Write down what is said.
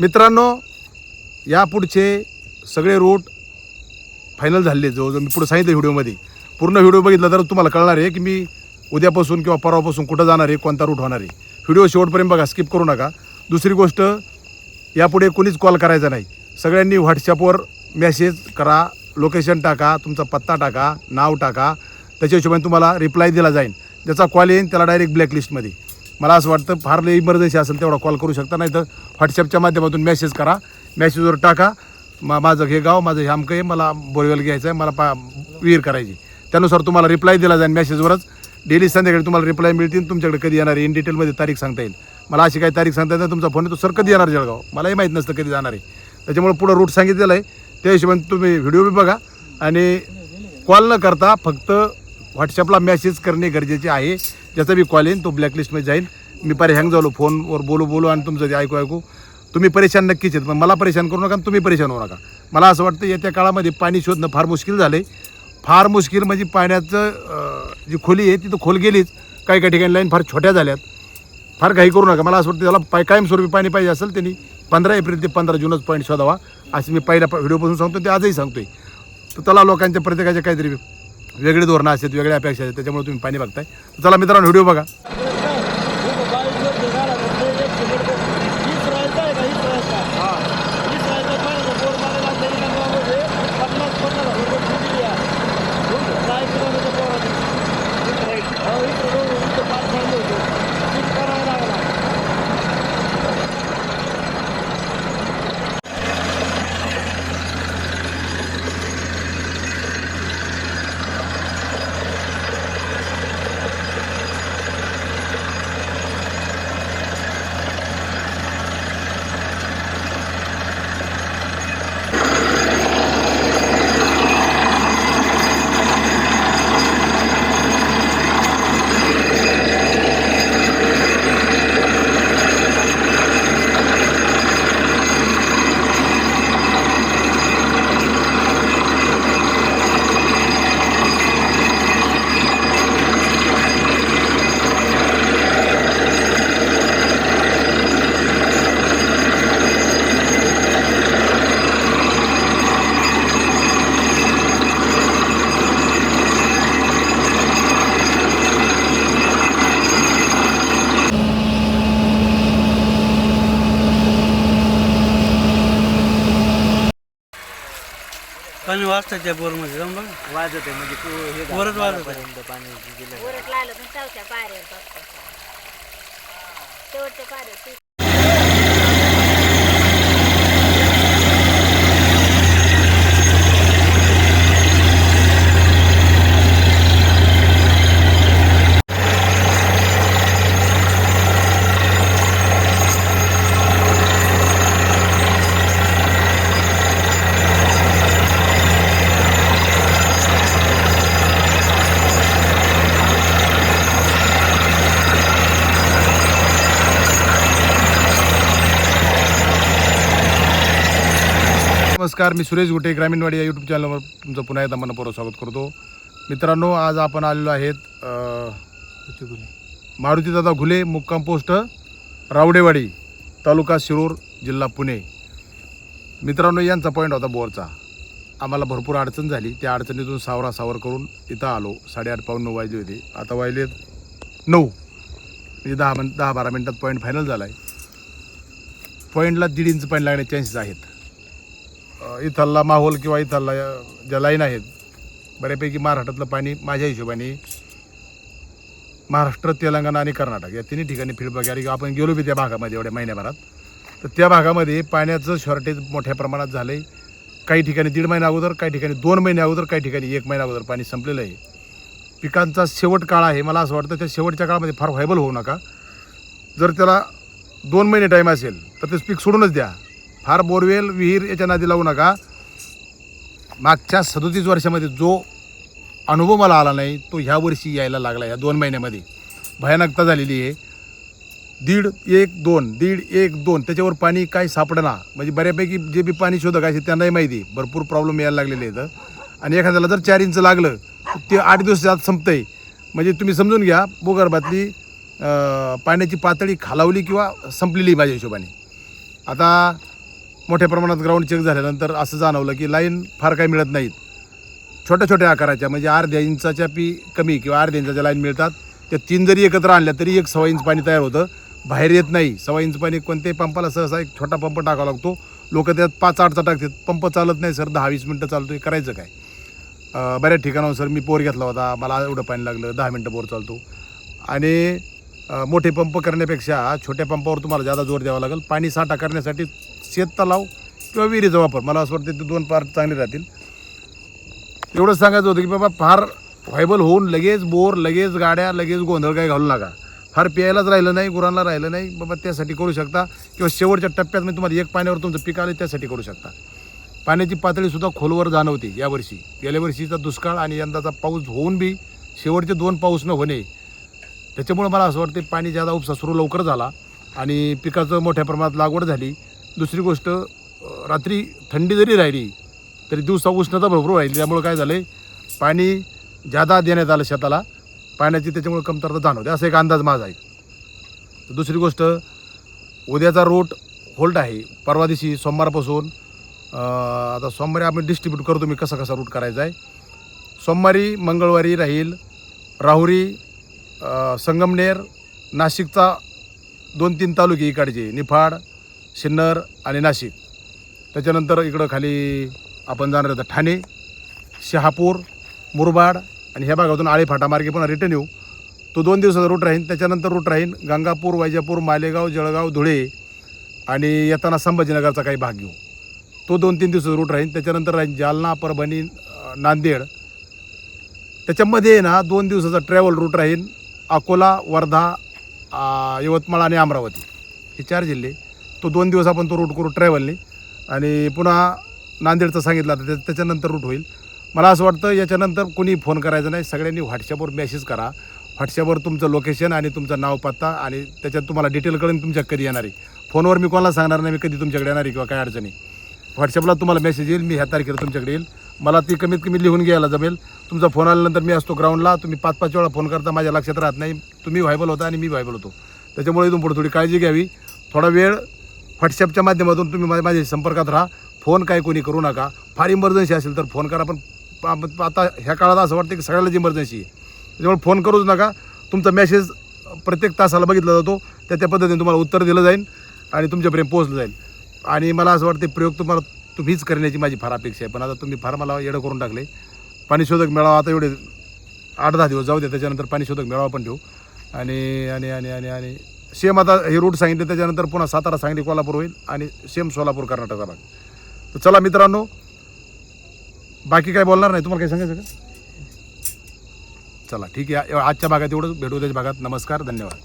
मित्रांनो यापुढचे सगळे route final झाले आहेत. जवळजवळ मी पुढे सांगितलं व्हिडिओमध्ये. पूर्ण व्हिडिओ बघितला तर तुम्हाला कळणार आहे की मी उद्यापासून किंवा परवापासून कुठं जाणार आहे कोणता रूट होणार आहे. व्हिडिओ शेवटपर्यंत बघा स्किप करू नका. दुसरी गोष्ट यापुढे कोणीच कॉल करायचा नाही. सगळ्यांनी व्हॉट्सॲपवर मेसेज करा लोकेशन टाका तुमचा पत्ता टाका नाव टाका. त्याच्या हिशोबाने तुम्हाला रिप्लाय दिला जाईल. ज्याचा कॉल येईल त्याला डायरेक्ट ब्लॅकलिस्टमध्ये मला असं वाटतं फार लई इमर्जन्सी असेल तेवढा कॉल करू शकता नाही तर व्हॉट्सअपच्या माध्यमातून मेसेज करा. मेसेजवर टाका. मा माझं हे गाव माझं हे अमकं आहे. मला बोरवेल घ्यायचं आहे. मला पा विहीर करायची त्यानुसार तुम्हाला रिप्लाय दिला जाईल मेसेजवरच डेली संध्याकाळी तुम्हाला रिप्लाय मिळतील. तुमच्याकडे कधी येणार आहे? इन डिटेलमध्ये तारीख सांगता येईल. मला अशी काही तारीख सांगता येईल तुमचा फोन येतो. सर कधी येणार जळगाव? मलाही माहीत नसतं कधी जाणार आहे. त्याच्यामुळे पुढं रूट सांगितलेलं आहे. त्या हिशोबाने तुम्ही व्हिडिओ बी बघा. आणि कॉल न करता फक्त व्हॉट्सअपला मेसेज करणे गरजेचे आहे. ज्याचा मी कॉल येईन तो ब्लॅकलिस्टमध्ये जाईल मी पर हँग झालो फोनवर बोलू बोलू आणि तुमचं ते ऐकू ऐकू. तुम्ही परेशान नक्कीच आहेत पण मला परेशान करू नका आणि तुम्ही परेशान होऊ नका. मला असं वाटतं येत्या काळामध्ये पाणी शोधणं फार मुश्किल झालं आहे फार मुश्किल म्हणजे पाण्याचं जी खोली आहे ती तर खोल गेलीच. काही काही ठिकाणी लाईन फार छोट्या झाल्यात. फार काही करू नका. मला असं वाटतं त्याला पाय कायमस्वरूपी पाणी पाहिजे असेल त्यांनी पंधरा एप्रिल ते पंधरा जूनच पॉईंट शोधावा. असं मी पहिल्या व्हिडिओपासून सांगतो ते आजही सांगतोय. तर त्याला लोकांच्या प्रत्येकाच्या काहीतरी वेगळी धोरणं असतात वेगळ्या अपेक्षा आहेत त्याच्यामुळे तुम्ही पाणी बघताय चला मित्रांनो व्हिडिओ बघा. पाणी वाजतं त्या बोरमध्ये जाऊन बघा. वाजत आहे म्हणजे तू हे वरच वाजत आहे. घरापर्यंत पाणी गेलं. उरट लागलं पण चौथ्या पाऱ्यावर बघतो. शेवटच्या पाऱ्यावर ती नमस्कार मी सुरेश गुटे ग्रामीणवाडी या यूट्यूब चॅनलवर तुमचं पुन्हा एकदा मनपूर्वक स्वागत करतो. मित्रांनो आज आपण आलेलो आहेत मारुतीदादा घुले मुक्काम पोस्ट रावडेवाडी तालुका शिरूर जिल्हा पुणे. मित्रांनो यांचा पॉईंट होता बोरचा. आम्हाला भरपूर अडचण झाली. त्या अडचणीतून सावरा सावर करून इथं आलो. साडेआठ पाऊन नऊ वाजले होते. आता वाहिलेत नऊ. म्हणजे दहा मिन दहा बारा मिनटात पॉईंट फायनल झाला आहे पॉईंटला दीड इंच पॉईंट लागण्याचे चान्सेस आहेत. इथला माहोल किंवा इथला ज्या लाईन आहेत बऱ्यापैकी महाराष्ट्रातलं पाणी माझ्या हिशोबाने महाराष्ट्र तेलंगणा आणि कर्नाटक या तिन्ही ठिकाणी फीडबॅक किंवा आपण गेलो बी त्या भागामध्ये एवढ्या महिन्याभरात. तर त्या भागामध्ये पाण्याचं शॉर्टेज मोठ्या प्रमाणात झालं आहे काही ठिकाणी दीड महिन्या अगोदर काही ठिकाणी दोन महिने अगोदर काही ठिकाणी एक महिन्या अगोदर पाणी संपलेलं आहे. पिकांचा शेवट काळ आहे. मला असं वाटतं त्या शेवटच्या काळामध्ये फार व्हायबल होऊ नका. जर त्याला दोन महिने टाईम असेल तर तेच पीक सोडूनच द्या. फार बोरवेल विहीर याच्या नादी लावू नका. मागच्या सदोतीस वर्षामध्ये जो अनुभव मला आला नाही तो ह्या वर्षी यायला लागला ह्या दोन महिन्यामध्ये. भयानकता झालेली आहे. दीड एक दोन दीड एक दोन त्याच्यावर पाणी काय सापडना म्हणजे बऱ्यापैकी जे बी पाणी शोधक आहे त्यांनाही माहिती आहे. भरपूर प्रॉब्लेम यायला लागलेले आहेत. आणि एखाद्याला जर चार इंच लागलं तर ते आठ दिवस जात संपतं संपतंय. म्हणजे तुम्ही समजून घ्या भूगर्भातली पाण्याची पातळी खालावली किंवा संपलेली माझ्या हिशोबाने. आता मोठ्या प्रमाणात ग्राउंड चेक झाल्यानंतर असं जाणवलं की लाईन फार काही मिळत नाहीत. छोट्या छोट्या आकाराच्या म्हणजे अर्ध्या इंचाच्या पी कमी किंवा अर्ध्या इंचाच्या लाईन मिळतात. त्या तीन जरी एकत्र आणल्या तरी एक सव्वा इंच पाणी तयार होतं. बाहेर येत नाही. सव्वा इंच पाणी कोणत्याही पंपाला सहसा एक छोटा पंप टाकावा लागतो. लोक त्यात पाच आठचा टाकतात पंप चालत नाही सर. दहा वीस मिनटं चालतो हे करायचं काय? बऱ्याच ठिकाणावर सर मी पोर घेतला होता. मला एवढं पाणी लागलं. दहा मिनटं बोर चालतो. आणि मोठे पंप करण्यापेक्षा छोट्या पंपावर तुम्हाला जादा जोर द्यावा लागेल. पाणी साठा करण्यासाठी शेत तलाव किंवा विहिरीचा वापर. मला असं वाटतं ते दोन पार्ट चांगले राहतील. एवढंच सांगायचं होतं की बाबा फार व्हायबल होऊन लगेच बोर लगेच गाड्या लगेच गोंधळ काही घालू नका. फार प्यायलाच राहिलं नाही गुरांना राहिलं नाही. बाबा त्यासाठी करू शकता. किंवा शेवटच्या टप्प्यात मी तुम्हाला एक पाण्यावर तुमचं पीक आलं त्यासाठी करू शकता. पाण्याची पातळीसुद्धा खोलवर जाणवते यावर्षी गेल्या वर्षीचा दुष्काळ आणि यंदाचा पाऊस होऊन बी शेवटचे दोन पाऊस न होणे. त्याच्यामुळे मला असं वाटतं पाणी ज्यादा उपसा सुरू लवकर झाला आणि पिकाचं मोठ्या प्रमाणात लागवड झाली दुसरी गोष्ट रात्री थंडी जरी राहिली तरी दिवसा उष्णता भरपूर राहिली त्यामुळं काय झालं पाणी जादा देण्यात आलं शेताला. पाण्याची त्याच्यामुळे कमतरता जाणवते. असा एक अंदाज माझा आहे. दुसरी गोष्ट उद्याचा रूट होल्ट आहे. परवा दिवशी सोमवारपासून आता सोमवारी आपण डिस्ट्रीब्यूट करतो मी कसा कसा रूट करायचा आहे. सोमवारी मंगळवारी राहील राहुरी संगमनेर नाशिकचा दोन तीन तालुके इकडचे निफाड सिन्नर आणि नाशिक. त्याच्यानंतर इकडं खाली आपण जाणार आहे ठाणे शहापूर मुरबाड आणि ह्या भागातून आळे फाटामार्गे पण रिटर्न येऊ. तो दोन दिवसाचा रूट राहील त्याच्यानंतर रूट राहील गंगापूर वैजापूर मालेगाव जळगाव धुळे आणि येताना संभाजीनगरचा काही भाग घेऊ. तो दोन तीन दिवसाचा रूट राहील त्याच्यानंतर राहील जालना परभणी नांदेड. त्याच्यामध्ये ना दोन दिवसाचा ट्रॅव्हल रूट राहील अकोला वर्धा यवतमाळ आणि अमरावती. हे चार जिल्हे. तो दोन दिवस आपण तो रूट करू ट्रॅव्हलने आणि पुन्हा नांदेडचं सांगितलं तर त्याच्यानंतर रूट होईल. मला असं वाटतं याच्यानंतर कोणी फोन करायचा नाही. सगळ्यांनी व्हॉट्सअपवर मेसेज करा. व्हॉट्सअपवर तुमचं लोकेशन आणि तुमचं नाव पत्ता आणि त्याच्यात तुम्हाला डिटेल कळून तुमच्या कधी येणार आहे. फोनवर मी कोणाला सांगणार नाही मी कधी तुमच्याकडे येणार आहे किंवा काय अडचणी व्हॉट्सअपला तुम्हाला मेसेज येईल मी ह्या तारखेला तुमच्याकडे येईल. मला ती कमीत कमी लिहून घ्यायला जमेल. तुमचा फोन आल्यानंतर मी असतो ग्राउंडला तुम्ही पाच पाच वेळा फोन करता माझ्या लक्षात राहत नाही. तुम्ही व्हायबल होता आणि मी व्हायबल होतो. त्याच्यामुळे इथून पुढे थोडी काळजी घ्यावी. थोडा वेळ व्हॉट्सअपच्या माध्यमातून तुम्ही माझ्या संपर्कात राहा. फोन काय कोणी करू नका. फार इमर्जन्सी असेल तर फोन करा पण पा- आता ह्या काळात असं वाटतं की सगळ्यालाच इमर्जन्सी आहे. त्याच्यामुळे फोन करूच नका. तुमचा मेसेज प्रत्येक तासाला बघितला जातो. त्या त्या पद्धतीने तुम्हाला उत्तर दिलं जाईल आणि तुमच्यापर्यंत पोहोचलं जाईल. आणि मला असं वाटते प्रयोग तुम्हाला तुम्हीच करण्याची माझी फार अपेक्षा आहे. पण आता तुम्ही फार मला येडं करून टाकले. पाणीशोधक मेळावा आता एवढे आठ दहा दिवस जाऊ दे त्याच्यानंतर पाणी शोधक मेळावा पण ठेवू. आणि आणि आणि आणि आणि सेम आता हे रूट सांगितले त्याच्यानंतर पुन्हा सातारा सांगली कोल्हापूर होईल आणि सेम सोलापूर कर्नाटकचा भाग. तर चला मित्रांनो बाकी काय बोलणार नाही? तुम्हाला काही सांगायचं का? चला ठीक आहे. आजच्या भागात एवढंच. भेटू त्याच्या भागात. नमस्कार धन्यवाद.